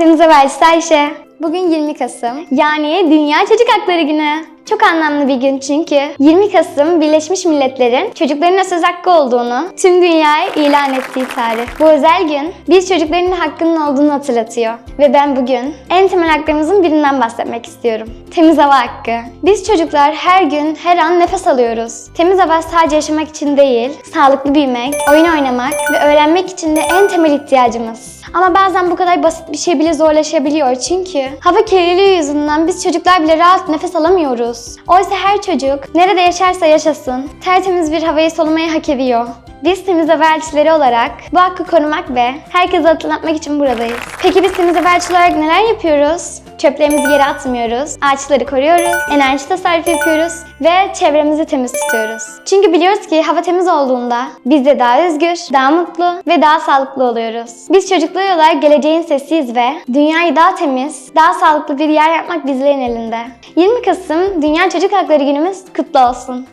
Elçisi Ayşe. Bugün 20 Kasım. Yani Dünya Çocuk Hakları Günü. Çok anlamlı bir gün çünkü 20 Kasım Birleşmiş Milletler'in çocukların söz hakkı olduğunu tüm dünyaya ilan ettiği tarih. Bu özel gün biz çocukların hakkının olduğunu hatırlatıyor. Ve ben bugün en temel haklarımızın birinden bahsetmek istiyorum. Temiz hava hakkı. Biz çocuklar her gün, her an nefes alıyoruz. Temiz hava sadece yaşamak için değil, sağlıklı büyümek, oyun oynamak ve öğrenmek için de en temel ihtiyacımız. Ama bazen bu kadar basit bir şey bile zorlaşabiliyor çünkü hava kirliliği yüzünden biz çocuklar bile rahat nefes alamıyoruz. Oysa her çocuk nerede yaşarsa yaşasın tertemiz bir havayı solumayı hak ediyor. Biz temiz elçileri olarak bu hakkı korumak ve herkese hatırlatmak için buradayız. Peki biz temiz elçileri olarak neler yapıyoruz? Çöplerimizi geri atmıyoruz, ağaçları koruyoruz, enerji tasarrufu yapıyoruz ve çevremizi temiz tutuyoruz. Çünkü biliyoruz ki hava temiz olduğunda biz de daha özgür, daha mutlu ve daha sağlıklı oluyoruz. Biz çocuklar olarak geleceğin sesiyiz ve dünyayı daha temiz, daha sağlıklı bir yer yapmak bizlerin elinde. 20 Kasım Dünya Çocuk Hakları Günümüz kutlu olsun.